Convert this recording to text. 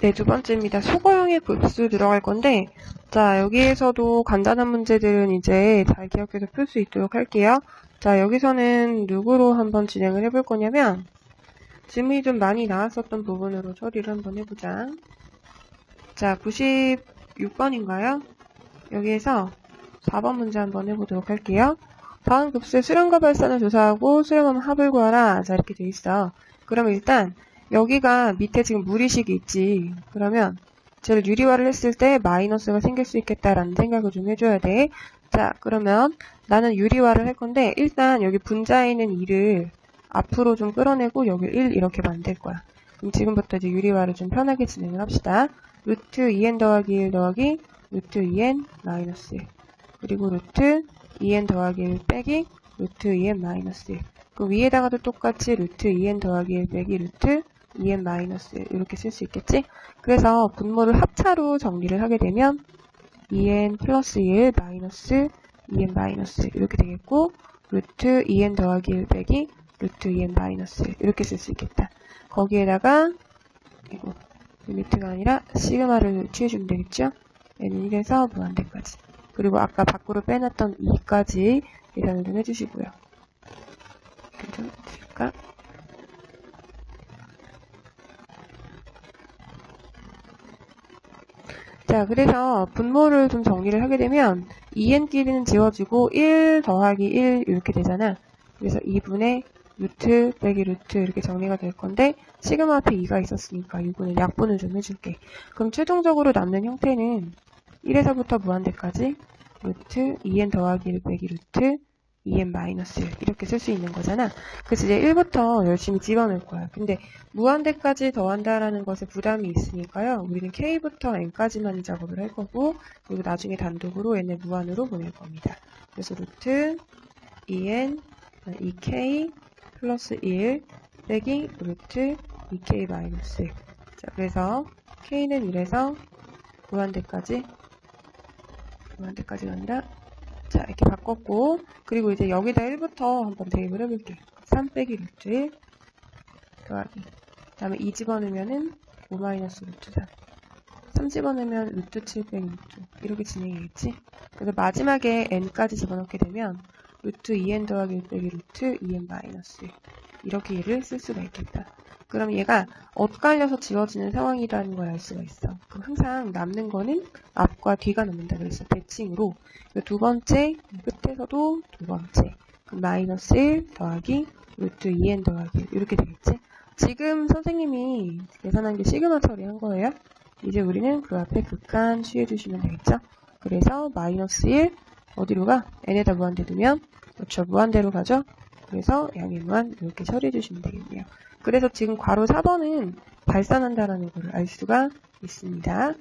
네, 두 번째입니다. 수거형의 급수 들어갈 건데, 자, 여기에서도 간단한 문제들은 이제 잘 기억해서 풀 수 있도록 할게요. 자, 여기서는 누구로 한번 진행을 해볼 거냐면, 질문이 좀 많이 나왔었던 부분으로 처리를 한번 해보자. 자, 96번인가요? 여기에서 4번 문제 한번 해보도록 할게요. 다음 급수의 수렴과 발산을 조사하고 수렴하면 합을 구하라. 자, 이렇게 돼 있어. 그러면 일단, 여기가 밑에 지금 무리식이 있지. 그러면 쟤를 유리화를 했을 때 마이너스가 생길 수 있겠다라는 생각을 좀 해줘야 돼. 자, 그러면 나는 유리화를 할 건데 일단 여기 분자에 있는 2를 앞으로 좀 끌어내고 여기 1 이렇게 만들 거야. 그럼 지금부터 이제 유리화를 좀 편하게 진행을 합시다. 루트 2n 더하기 1 더하기 루트 2n 마이너스 1 그리고 루트 2n 더하기 1 빼기 루트 2n 마이너스 1 그 위에다가도 똑같이 루트 2n 더하기 1 빼기 루트 2n 마이너스 이렇게 쓸 수 있겠지? 그래서 분모를 합차로 정리를 하게 되면 2n 플러스 1 마이너스 2n 마이너스 이렇게 되겠고 루트 2n 더하기 1 빼기 루트 2n 마이너스 이렇게 쓸 수 있겠다. 거기에다가 이거 리미트가 아니라 시그마를 취해주면 되겠죠? n은 1에서 무한대까지 그리고 아까 밖으로 빼놨던 2까지 계산을 좀 해주시고요. 괜찮으실까? 자, 그래서 분모를 좀 정리를 하게 되면 2n끼리는 지워지고 1 더하기 1 이렇게 되잖아. 그래서 2분의 루트 빼기 루트 이렇게 정리가 될 건데 시그마 앞에 2가 있었으니까 이거는 약분을 좀 해줄게. 그럼 최종적으로 남는 형태는 1에서부터 무한대까지 루트 2n 더하기 1 빼기 루트 2n 마이너스 1 이렇게 쓸 수 있는 거잖아. 그래서 이제 1부터 열심히 집어넣을 거야. 근데 무한대까지 더한다라는 것에 부담이 있으니까요. 우리는 k부터 n까지만 이 작업을 할 거고 그리고 나중에 단독으로 n을 무한으로 보낼 겁니다. 그래서 루트 2n 2k 플러스 1 빼기 루트 2k 마이너스 1 자, 그래서 k는 1에서 무한대까지 무한대까지 간다. 자, 이렇게 바꿨고, 그리고 이제 여기다 1부터 한번 대입을 해볼게. 3 빼기 루트 1 더하기. 그 다음에 2 집어넣으면은 5 마이너스 루트 3. 3 집어넣으면 루트 7 빼기 루트. 이렇게 진행이겠지? 그래서 마지막에 n까지 집어넣게 되면 루트 2n 더하기 1 빼기 루트 2n 마이너스 1. 이렇게 얘를 쓸 수가 있겠다. 그럼 얘가 엇갈려서 지워지는 상황이라는 걸 알 수가 있어. 그럼 항상 남는 거는 앞과 뒤가 남는다 그랬어. 대칭으로. 두 번째, 끝에서도 두 번째. 그럼 마이너스 1 더하기 루트 2n 더하기 1 이렇게 되겠지? 지금 선생님이 계산한 게 시그마 처리한 거예요. 이제 우리는 그 앞에 극한 취해주시면 되겠죠? 그래서 마이너스 1 어디로 가? n에다 무한대 두면 그렇죠. 무한대로 가죠? 그래서 양의 무한 이렇게 처리해 주시면 되겠네요. 그래서 지금 괄호 4번은 발산한다라는 걸 알 수가 있습니다.